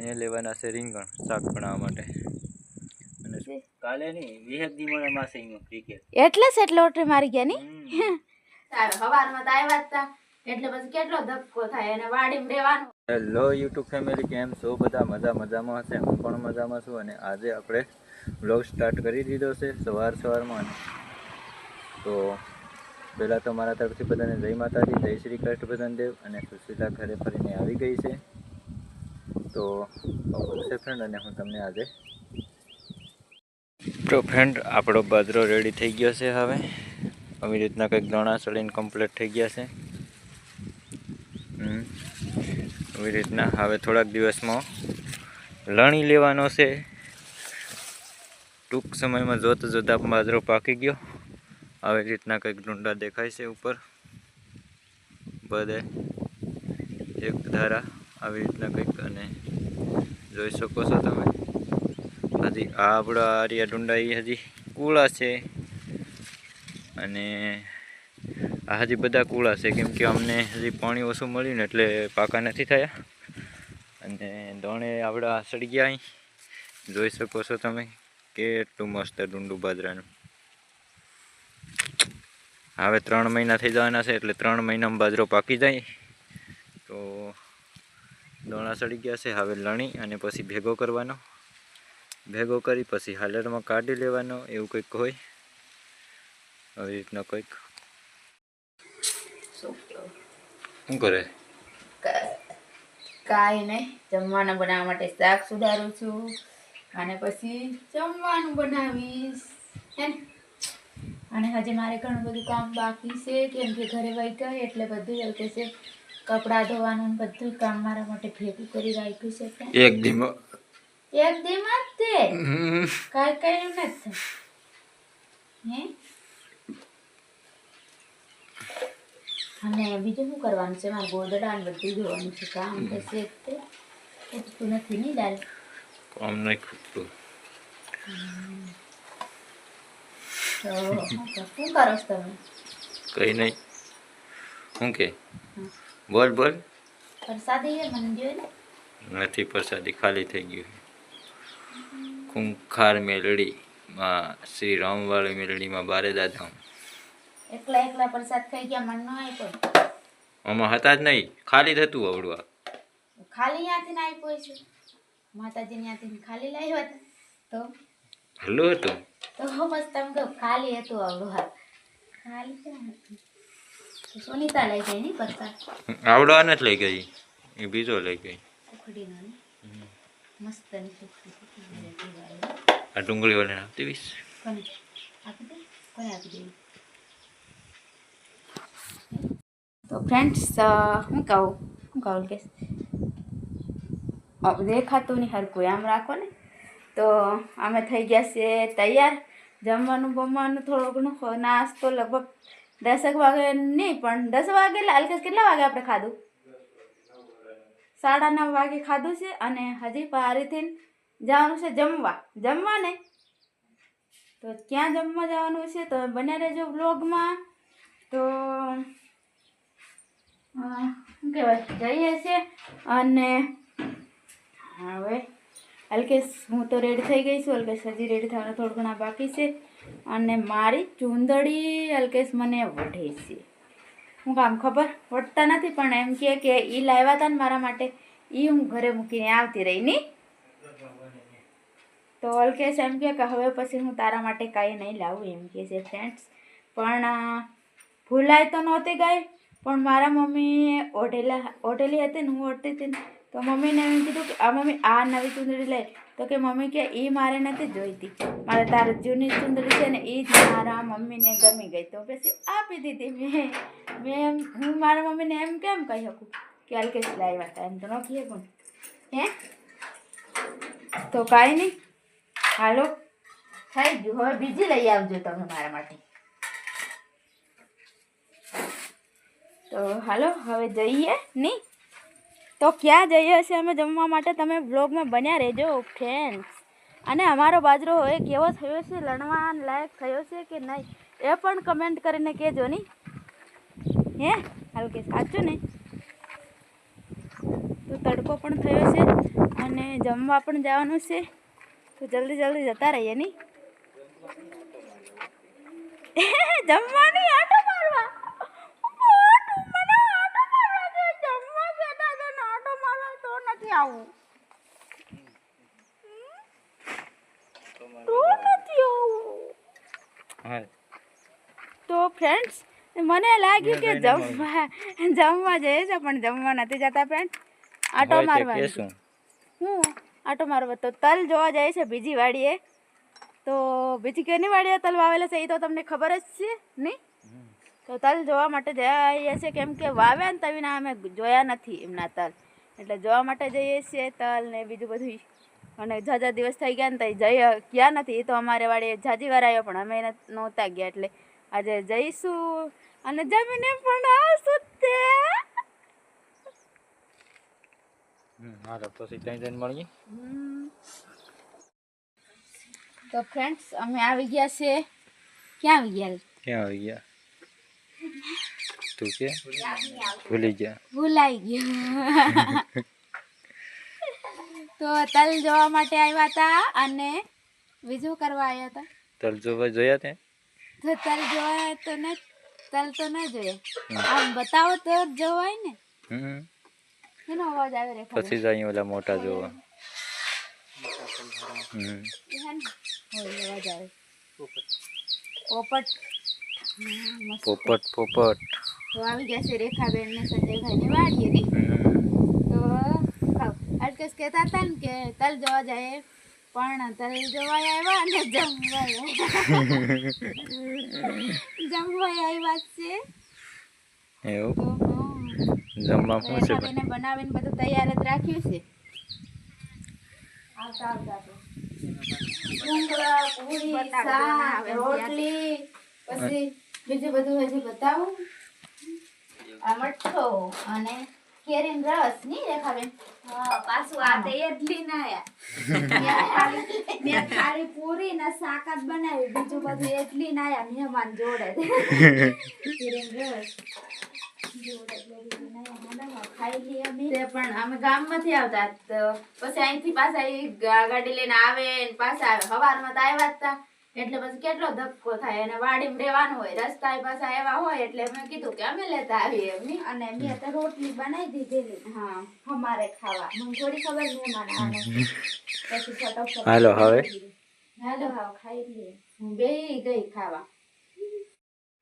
અહીંયા લેવાના છે રીંગણ શાક બનાવવા માટે. અને કાલે નહીં વિહેક દી મને માસે ક્રિકેટ એટલે સેટ લોટરી મારી ગયા ની? સવારમાં તો આવ્યા જ તા. એટલે પછી કેટલો ધક્કો થાય અને વાડીમાં રહેવાનું. હેલો યુટ્યુબ ફેમિલી કેમ છો? બધા મજા મજામાં હશે? હું પણ મજામાં છું અને આજે આપણે બ્લોગ સ્ટાર્ટ કરી દીધો છે સવાર સવારમાં. તો પહેલાં તો મારા તરફથી બધાને જય માતાજી જય શ્રી કૃષ્ણ બધાને દેવ અને સુશીલા ઘરે ફરીને આવી ગઈ છે. તો છે ફ્રેન્ડ અને હું તમને આજે. તો ફ્રેન્ડ આપણો બાજરો રેડી થઈ ગયો છે હવે. આવી રીતના કંઈક દોણા ચડીને કમ્પ્લીટ થઈ ગયા છે. આવી રીતના હવે થોડાક દિવસમાં લણી લેવાનો છે. ટૂંક સમયમાં જોતા જોતા બાજરો પાકી ગયો. આવી રીતના કંઈક ડુંડા દેખાય છે ઉપર. બધે એક ધારા આવી રીતના કંઈક અને જોઈ શકો છો તમે. હજી આ આપણા આરિયા ડુંડા એ હજી કુળા છે. અને આ હજી બધા કુળા છે. કેમ કે અમને હજી પાણી ઓછું મળ્યું ને એટલે પાકા નથી થયા. અને દોણે આપણા સડી ગયા જોઈ શકો છો તમે કેટલું મસ્ત ડુંડું બાજરાનું. હવે ત્રણ મહિના થઈ જવાના છે એટલે ત્રણ મહિનામાં બાજરો પાકી જાય. તો દોણા સડી ગયા છે, હવે લણી અને પછી ભેગો કરવાનો. ભેગો કરી પછી હાલરમાં કાઢી લેવાનો, એવું કંઈક હોય. આવી રીતના કંઈક. શું કરે? કાંઈ નહીં, જમવાનું બનાવવા માટે શાક સુધારું છું. અને પછી જમવાનું બનાવીશ. અને હજી મારે ઘણું બધું કામ બાકી છે, કેમ કે ઘરે વહી એટલે બધું હલકે છે કપડાં ધોવાનું બધું કામ મારા માટે ભેગું કરી રાખ્યું છે એક ધીમો. એક ધીમો જ તે. કાંઈ કઈ નથી. હે? અને બીજું શું કરવાનું છે? મારે ગોદડા ને બધું ધોવાનું છે કામ થશે તે. ઉઠતું નથી નહીં દાલ કામ નહીં ખૂટતું તો. શું કરો છો તમે? કઈ નહીં. શું કે? બોલ બોલ. નથી પ્રસાદી ખાલી થઈ ગયું ખુંખાર મેલડી માં શ્રી રામવાળી મેલડીમાં બારે દાદા એકલા એકલા પ્રસાદ થઈ ગયા મન ન આપ્યો. આમાં હતા જ નહીં ખાલી થતું આવડું આ ખાલી ત્યાંથી ના આપ્યો છે માતાજી ત્યાંથી ખાલી લાવ્યા હતા. તો? હલ્લું હતું. તો બસ તમે ખાલી હતું આવડું ખાલી ક્યાં હતું. સુનીતા લઈ ગઈ નહીં પત્તા આવડો આ નથી લઈ ગઈ. એ બીજો લઈ ગઈ. મસ્ત આ ડુંગળી વાળાને આપતી વીસ તો ફ્રેન્ડ્સ હું કહું? હું કહું કે દેખાતું નહીં હરકું આમ રાખો ને. તો અમે થઈ ગયા છે તૈયાર. જમવાનું બમવાનું થોડું ઘણું નાસ્તો લગભગ દસેક વાગે નહીં, પણ દસ વાગે અલ્કેશ કેટલા વાગે આપણે ખાધું? સાડા નવ વાગે ખાધું છે અને હજી પારીથી જવાનું છે જમવા. જમવા ને તો ક્યાં જમવા જવાનું છે? તો બન્યા રહેજો બ્લોગમાં તો શું કહેવાય? જઈએ છીએ અને હવે અલ્કેશ, હું તો રેડી થઈ ગઈ છું. અલ્કેશ હજી રેડી થવાનું થોડું ઘણા બાકી છે. અને મારી ચૂંદડી અલ્કેશ મને વઢે છે. હું કામ ખબર? વટતા નથી, પણ એમ કહે કે એ લાવ્યા હતા ને મારા માટે એ હું ઘરે મૂકીને આવતી રહી નહીં તો અલ્કેશ એમ કહે કે હવે પછી હું તારા માટે કાંઈ નહીં લાવું, એમ કહે છે ફ્રેન્ડ્સ પણ ભૂલાય તો નહોતી ગઈ પણ મારા મમ્મીએ ઓઢેલા, ઓઢેલી હતી ને હું ઓઢતી હતી ને, તો મમ્મીને એમ કીધું કે, આ મમ્મી, આ નવી ચૂંદડી લઈ તો કે મમ્મી કે એ મારે નથી જોઈતી. મારે તારી જૂની ચૂંદડી છે ને એ જ મારા મમ્મીને ગમી ગઈ. તો પછી આપી દીધી મેં. મેં એમ, હું મારા મમ્મીને એમ કેમ કહી શકું કે અલ્કેશ લાવ્યા હતા એમ તો ન કહે પણ. હે? તો કાંઈ નહીં. હાલો. થઈ ગયું. હવે બીજી લઈ આવજો તમે મારા માટે. તો હાલો, હવે જઈએ. નહીં? તો ક્યાં જઈએ છીએ અમે જમવા માટે? તમે બ્લોગમાં બન્યા રહેજો ફ્રેન્ડ્સ અને અમારો બાજરો હવે કેવો થયો છે? લણવા લાયક થયો છે કે નહીં? એ પણ કમેન્ટ કરીને કહેજો નહીં હે? હાલ કે સાચું ને? તો તડકો પણ થયો છે અને જમવા પણ જવાનું છે. તો જલ્દી જલ્દી જતા રહીએ નહીં જમવાની આટો મારવા મોટું મને આટો મારવા દે. જમવા બેઠા છે ને આટો મારવા તો નથી આવું. તો નથી આવું. તો ફ્રેન્ડ્સ મને લાગ્યું કે જમવા જમવા જઈએ છે પણ જમવા નથી જતા ફ્રેન્ડ આટો મારવા હું? આટો મારવા. તો તલ જોવા જાય છે બીજી વાડીએ. તો બીજી કેની વાડીએ તલ વાવેલા છે એ તો તમને ખબર જ છે નહીં? તો તલ જોવા માટે જઈએ છીએ કેમ કે વાવ્યા ને તવીના અમે જોયા નથી એમના તલ. એટલે જોવા માટે જઈએ છીએ તલ ને બીજું બધું અને જાજા દિવસ થઈ ગયા ને તો જઈ ગયા નથી એ તો અમારે વાડીએ જાજી વાર આવ્યો પણ અમે નહોતા ગયા એટલે. આજે જઈશું અને જમીને પણ આવશું તે. ત્યાં. તો ફ્રેન્ડ્સ અમે આવી ગયા છે ક્યાં આવી ગયા? ક્યાં આવી ગયા? તું કે ભૂલી ગયા. ભૂલાઈ ગયા. તો તલ જોવા માટે આવ્યા હતા અને બીજું કરવા આવ્યા હતા તલ જોવા જોયા તે? તો તલ જોવા તો ન તલ તો ના જોઈએ આમ બતાવો તો જોવાય ને. હમ. એનો અવાજ આવે રે પછી જાય ઓલા મોટા જોવા. હમ. અવાજ આવે. પોપટ. પોપટ પોપટ. તો આવી ગયા છે રેખાબેન ને સંજયભાઈ ને વાડીએ નહીં તો અટકેશ કહેતા હતા ને કે તલ જોવા જાય પણ તલ જોવા આવ્યા અને જમવા જમવા આવ્યા છે. એવું? જમવા શું છે? એને બનાવીને બધું તૈયાર જ રાખ્યું છે. આવતા આવતા તો. રોટલી. પછી બીજું બધું હજી બતાવું? મઠ્ઠો અને કેરીનો રસ નહીં રેખાબેન. પાછું આ તો એટલી ના આયા. મેં ખાલી પૂરી ને શાક જ બનાવી બીજું બધું એટલી ના આયા મહેમાન જોડે. કેરીનો રસ પણ અમે ગામમાંથી આવતા પછી અહીંથી પાછા ગાડી લઈને આવે પાછા આવે સવારમાં તો આવ્યા જ તા. એટલે પછી કેટલો ધક્કો થાય અને વાડી રહેવાનું હોય રસ્તા પાછા એવા હોય એટલે મેં કીધું કે અમે લેતા આવીએ એમની. અને મેં તો રોટલી બનાવી દીધેલી. હા. અમારે ખાવા. મને થોડી ખબર મહેમાન આવે પછી ફટાફટ હાલો હવે. હાલો હા ખાઈ લઈએ હું બેહી ગઈ ખાવા.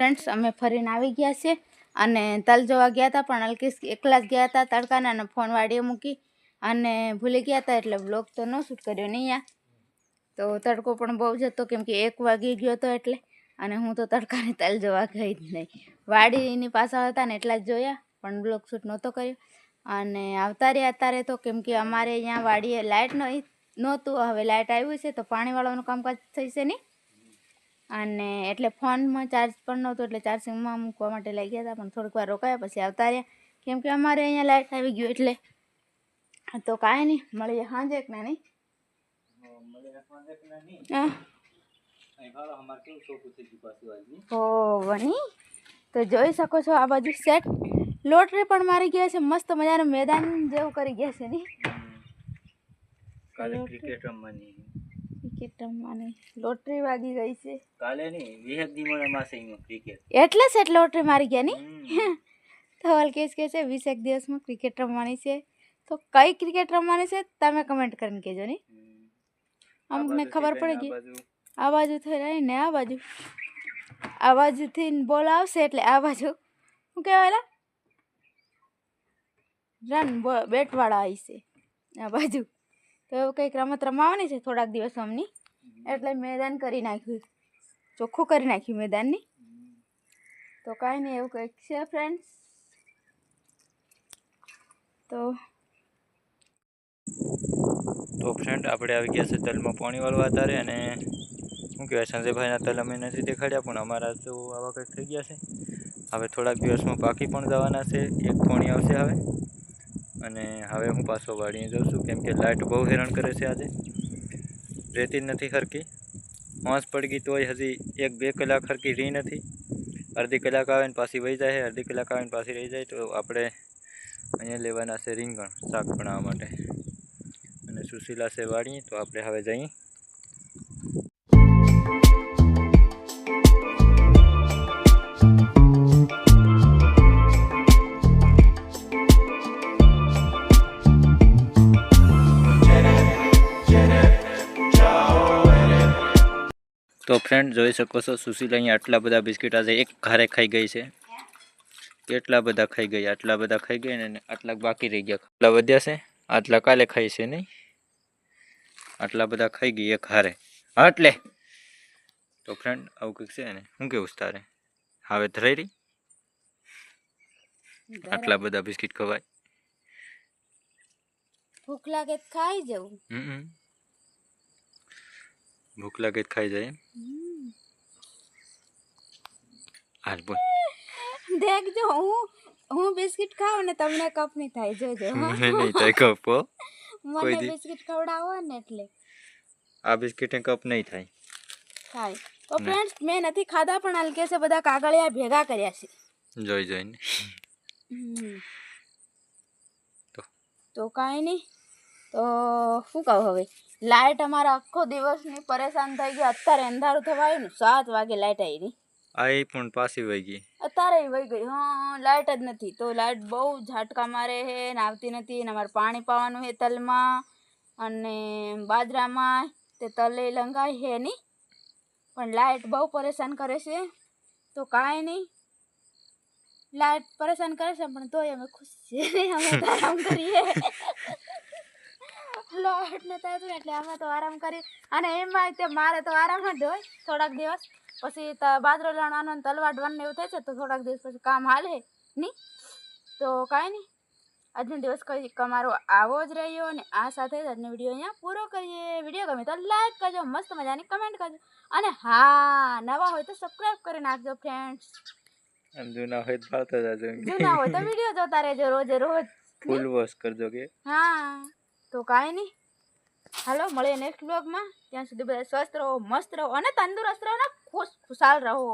ફ્રેન્ડ્સ અમે ફરીને આવી ગયા છે અને તલ જોવા ગયા હતા પણ અલકેશ એકલા જ ગયા હતા તડકાના અને ફોન વાડીએ મૂકી. અને ભૂલી ગયા હતા એટલે બ્લોગ તો ન શૂટ કર્યો નહીં યા તો તડકો પણ બહુ જ હતો, કેમ કે એક વાગી ગયો હતો એટલે. અને હું તો તડકાને તલ જોવા ગઈ જ નહીં. વાડીની પાછળ હતા ને એટલા જ જોયા, પણ બ્લોક શૂટ નહોતો કર્યો. અને આવતા રહ્યા અત્યારે તો કેમ કે અમારે અહીંયા વાડીએ લાઇટ નહીં, નહોતું, હવે લાઇટ આવ્યું છે તો પાણીવાળાનું કામકાજ થશે નહીં અને એટલે ફોનમાં ચાર્જ પણ નહોતો, એટલે ચાર્જિંગમાં મૂકવા માટે લઈ ગયા હતા, પણ થોડીક વાર રોકાયા, પછી આવતા રહ્યા કેમ અમારે અહીંયા લાઇટ આવી ગયું એટલે. તો કાંઈ નહીં મળીએ સાંજે કે નહીં વની? તો જોઈ શકો છો આ બાજુ સેટ લોટરી પણ મારી ગયા છે. મસ્ત મજાનું મેદાન જેવું કરી ગયા છે ની? કાલે ક્રિકેટ રમવાની. ક્રિકેટ રમવાની. લોટરી વાગી ગઈ છે. કાલે વિહેક ક્રિકેટ એટલે સેટ લોટરી મારી ગયા નહીં તો કેસ કે છે વીસેક દિવસમાં ક્રિકેટ રમવાની છે. તો કઈ ક્રિકેટ રમવાની છે તમે કમેન્ટ કરીને કહેજો નહીં અમુકને ખબર પડી ગઈ. આ બાજુ થઈ રહી ને આ બાજુ આ બાજુથી બોલ આવશે એટલે આ બાજુ શું કહેવાય રન બેટવાળા આવશે આ બાજુ તો એવું કંઈક રમત રમાવાની છે થોડાક દિવસ અમની. એટલે મેદાન કરી નાખ્યું. ચોખ્ખું કરી નાખ્યું મેદાનની. તો કાંઈ નહીં એવું કંઈક છે ફ્રેન્ડ્સ તો તો ફ્રેન્ડ આપણે આવી ગયા છે તલમાં પાણી વાળવા તારે અને શું કહેવાય, સંજયભાઈના તલ અમે નથી દેખાડ્યા, પણ અમારા તો આવા કંઈક થઈ ગયા છે. હવે થોડાક દિવસમાં પાકી પણ જવાના છે, એક પાણી આવશે હવે. અને હવે હું પાછો વાળીને જાઉં છું, કેમ કે લાઇટ બહુ હેરાન કરે છે આજે. રહેતી જ નથી હરકી. માંસ પડી ગઈ તોય હજી એક બે કલાક હરકી રહી નથી. અડધી કલાક આવે ને પાછી વહી જાય અડધી કલાક આવે ને પાછી રહી જાય, તો આપણે અહીંયા લેવાના છે રીંગણ શાક બનાવવા માટે. સુશીલા છે વાળી તો આપણે હવે જઈએ તો ફ્રેન્ડ જોઈ શકો છો, સુશીલા અહીંયા આટલા બધા બિસ્કિટ આજે એક ઘારે ખાઈ ગઈ છે. કેટલા બધા ખાઈ ગઈ, આટલા બધા ખાઈ ગઈ ને આટલા બાકી રહી ગયા. આટલા વધ્યા છે, આટલા કાલે ખાઈ છે નહીં? આટલા બધા ખાઈ ગઈ એક હારે. એટલે. તો ફ્રેન્ડ આવું કંઈક છે ને શું કેવું છે તારે? હવે ધરાઈ રહી? આટલા બધા બિસ્કિટ ખવાય? ભૂખ લાગે તો ખાઈ જવું. હમ ભૂખ લાગે તો ખાઈ જાય એમ? હાલ બોલ. દેખજો હું હું બિસ્કિટ ખાઉં ને તમને કપ નહીં થાય. જોજો હો. મને નહીં થાય કપ હો. કોઈ મને દી. બિસ્કિટ ખવડાવો ને એટલે. આ બિસ્કિટ કપ નહીં થાય. થાય. તો ના. ફ્રેન્ડ્સ મેં નથી ખાધા પણ હલકે છે બધા કાગળિયા ભેગા કર્યા છે. જોઈ જોઈને. હમ. તો? તો કાંઈ નહીં. તો શું કહું હવે? લાઇટ અમારા આખો દિવસની પરેશાન થઈ ગઈ. અત્યારે અંધારું થવા આવ્યું ને સાત વાગે લાઇટ આવી રહી. આ એ પણ પાછી વહી ગઈ. અત્યારે વહી ગઈ. હા લાઇટ જ નથી. તો લાઇટ બહુ ઝાટકા મારે છે ને આવતી નથી ને અમારે પાણી પાવાનું છે તલમાં અને બાજરામાં તે તલે લંગાય છે નહીં પણ લાઇટ બહુ પરેશાન કરે છે. તો કાંઈ નહીં લાઇટ પરેશાન કરે છે, પણ તોય અમે ખુશ છીએ. અમે આરામ કરીએ. લાઇટ નતા એટલે અમે તો આરામ કરીએ. અને એમાં તે મારે તો આરામ જ હોય થોડાક દિવસ. પછી ત બાજરો લણવાનો ને તલ ને એવું થાય છે તો થોડાક દિવસ પછી કામ હાલે નહીં તો કાંઈ નહીં આજનો દિવસ કઈ અમારો આવો જ રહ્યો અને આ સાથે જ આજનો વીડિયો અહીંયા પૂરો કરીએ. વીડિયો ગમે તો લાઈક કરજો મસ્ત મજાની કમેન્ટ કરજો. અને હા નવા હોય તો સબસ્ક્રાઈબ કરી નાખજો ફ્રેન્ડ્સ. આમ જૂના હોય તો જાજો જૂના હોય તો વીડિયો જોતા રહેજો રોજે રોજ ફૂલ વોશ કરજો કે હા તો કાંઈ નહીં હાલો, મળીએ નેક્સ્ટ બ્લોગમાં ત્યાં સુધી બધા સ્વસ્થ રહો, મસ્ત રહો અને તંદુરસ્ત રહો ને ખુશ ખુશાલ રહો.